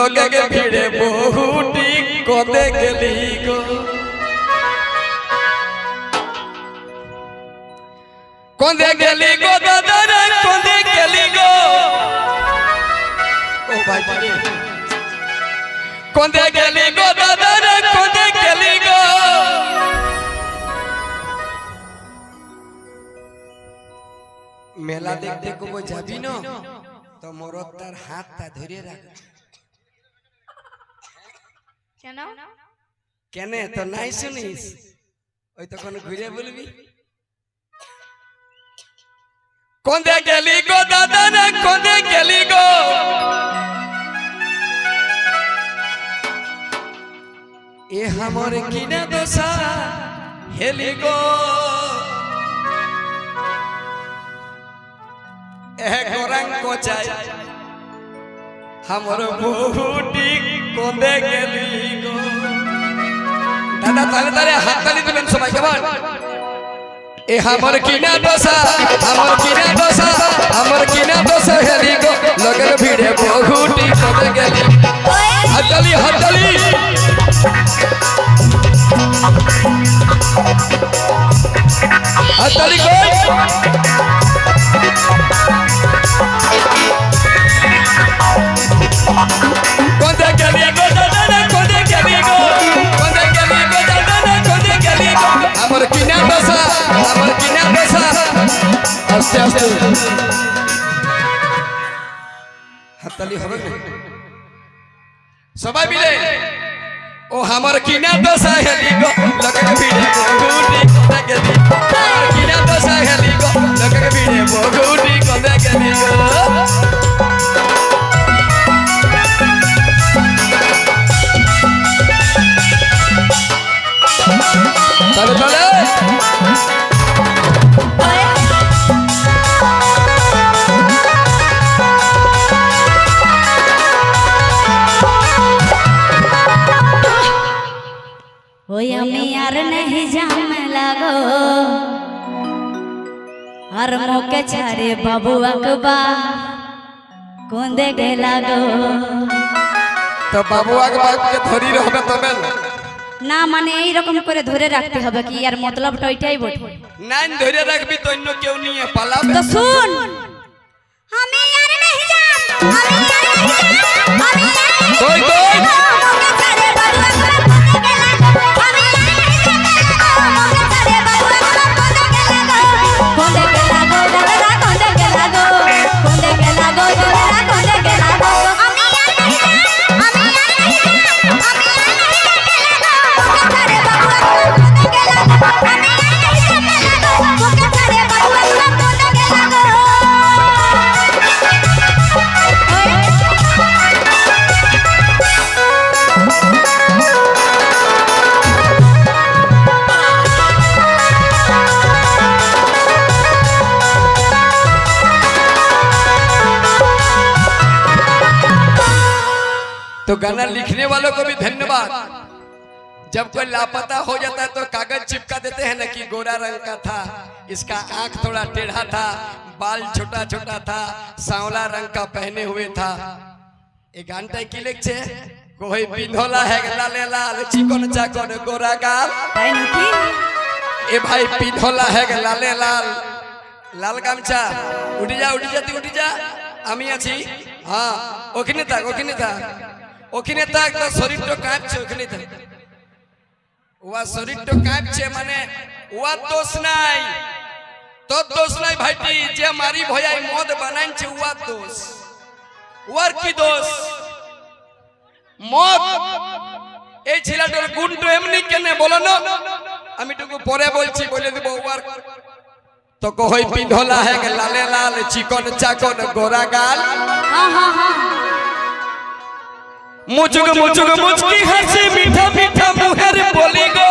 লগে গে ভিড়ে বহুটি কদে গেলি গো। কদে গেলি গো দাদা কদে গেলি গো। ও ভাই কদে গেলি গো দাদা কদে গেলি গো। মেলা দেখতে কব যাবি না? তো মরদ তার হাতটা ধরে রাখ। কেন? কেন? তো নাই শুনিস? ওই তখন ঘুরে বলবি? কোনে গেলি গো দাদা না কোনে গেলি গো? এ আমার কিনা দশা হেলি গো। এ গোরাঙ্গ চাই। আমার বহুটি কোনে গেলি দাদা তালে তালে হাত তালি দিবেন সবাই কেমন এ আমার কিনা দোষা আমার কিনা দোষা আমার কিনা দোষা হেলি গো। লগের ভিড়ে বহুটি কবে গেলি? হাততালি হাততালি। হাততালি হবে সবাই মিলে। ও আমার কিনা দশা হেলি গো লগে ভিড়ে বহুটি কোন্দে গেলি আমার কিনা দশা হেলি গো লগে ভিড়ে বহুটি কোন্দে গেলি গো। তাহলে তাহলে আর নেই জাম লাগো। আর মোকে ছাড়ে বাবু আকবা কোন্দে গেলা গো তো বাবু আকবাকে ধরি রহবে তবে না মানে এই রকম করে ধরে রাখতে হবে কি? আর মতলবটা ওইটাই বটে। না ধরে রাখবি তো অন্য কেউ নিয়ে পালাবে। তো শুন तो गाना तो लिखने वालों को भी धन्यवाद। जब कोई लापता हो जाता है तो कागज़ तो चिपका देते हैं ना कि गोरा रंग का था। इसका आँख थोड़ा टेढ़ा था बाल छोटा छोटा था सांवला रंग का पहने हुए था। एक घंटा की लेख छे कोई पिंधोला है लाल लाल चिकन चाकन गोरा गाल। ए भाई पिंधोला है लाल लाल লাল গামছা উঠে যা উঠে যা তুই উঠে যা আমি আছি হ্যাঁ ওখানে থাক ওখানে থাক ওখানে থাক তোর শরীরটা কাঁপছে, ওখানে থাক ওয়া শরীরটা কাঁপছে মানে ওয়া দোষ নাই। তোর দোষ নাই ভাইটি, যে মারি ভয়াই মদ বানাইছে ওয়া দোষ। ওয়ার কি দোষ? মদ। এই ছেলেটার গুণটা এমনি কেনে, বলো না। আমি টুকু পরে বলছি, বলে দিব ওয়ার। তো কহই পিন্ধলা হে লালে লাল, চিকন চাকন, গোরা গাল। হ্যাঁ হ্যাঁ হ্যাঁ। मुझक मुझक मुझकी हँसी मीठा मीठा मुहर बोली गो।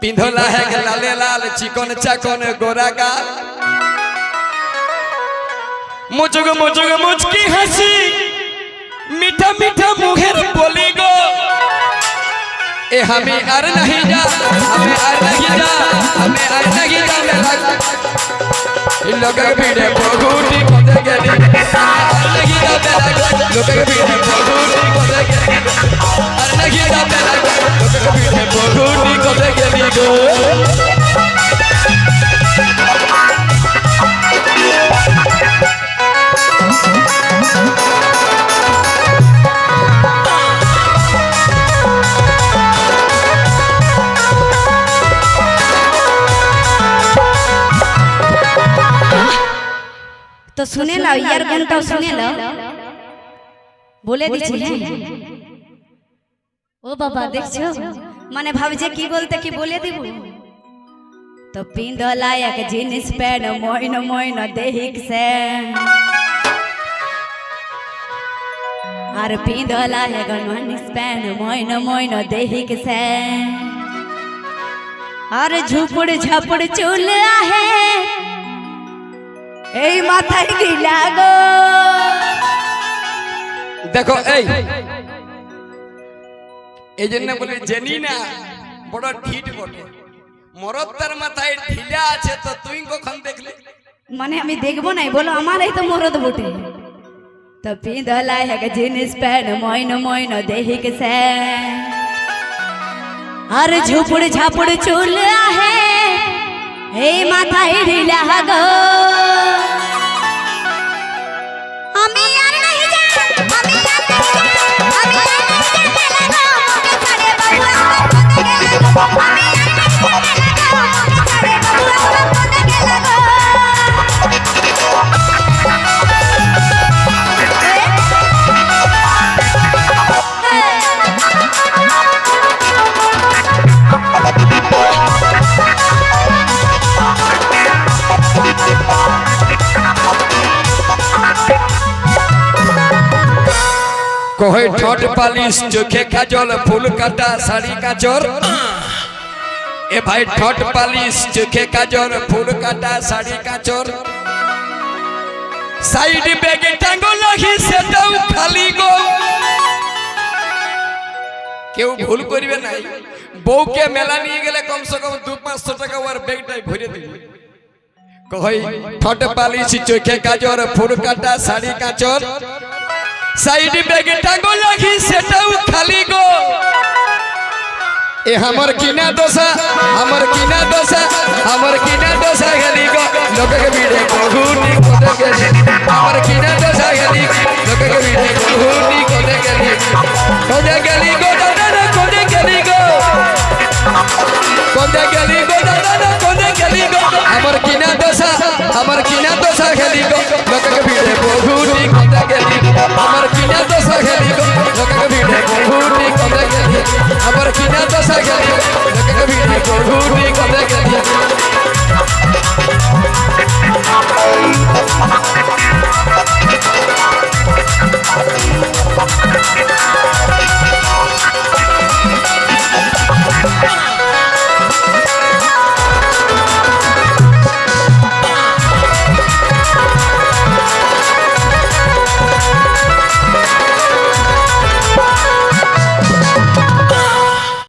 पिंधोला है लाले लाल चिकन चकन गोरा का मुझक मुझक मुझकी हँसी मीठा मीठा मुहर बोली गो। ए हमें अर नहीं जा हमें अर नहीं जा हमें अर नहीं जा লোকের ভিড়ে বগুটি কোথে গেলি লাগি না বেলা লোকের ভিড়ে বগুটি কোথে গেলি আর লাগি না বেলা লোকের ভিড়ে বগুটি কোথে গেলি গো। তো শুনে নাও ইয়ার গানটাও শুনে নাও বলে দিচ্ছি হ্যাঁ ও বাবা দেখছ মানে ভাবছে কি বলতে কি বলে দিব তো পিন্ধলা এক জিনিস প্যান্ট মইন মইন দেহিক সে আর পিন্ধলা এক জিনিস প্যান্ট মইন মইন দেহিক সে আর ঝুপড় ঝাপড় চুল আহে এই মাথায় গিলা গো দেখো এই। এই জন্য বলে জেনি না বড় ঢিট বটে। মরদ তার মাথায় ঢিলা আছে তো তুই কখন দেখলি? মানে আমি দেখব নাই বলো আমার এই তো মরদ বটে। তো পিঁধলা এক জিনিস প্যান্ট মইন মইন দেহিক সে আর ঝুপড় ঝাপড় চুল আহে এই মাথায় ঢিলা গো। আমি আর নাহি যা, আমি আর নাহি যা, আমি আর নাহি যা মেলা গো। মোকে ছাড়ে বাবু আমার পথে গেলা গো, আমি আর নাহি যা মেলা গো। মোকে ছাড়ে বাবু আমার পথে গেলা গো। কহে ঠোঁট পালিশ চোখে কাজল ফুল কাটা শাড়ি কাচর এ ভাই ঠোঁট পালিশ চোখে কাজল ফুল কাটা শাড়ি কাচর সাইড ব্যাগে টাঙ্গো লাগি সেটাও খালি গো। কেউ ভুল করবে নাই। বউকে মেলা নিয়ে গেলে কমসে কম দু পাঁচশো টাকা ওর ব্যাগটাই ভরে দিবে। কই ঠোঁট পালিশ চোখে কাজর ফুল কাটা শাড়ি কাচর সাইড ব্যাগটা টাঙ্গো লাগি, সেটাও খালি গো। এ আমার কিনা দোষা, আমার কিনা দোষা, আমার কিনা দোষা গেলি গো। লোককে বিড়ে কহুনি কোতে গেলি, আমার কিনা দোষা গেলি লোককে বিড়ে কহুনি কোতে গেলি। কোতে গেলি আমার কিনা দোসা গেলি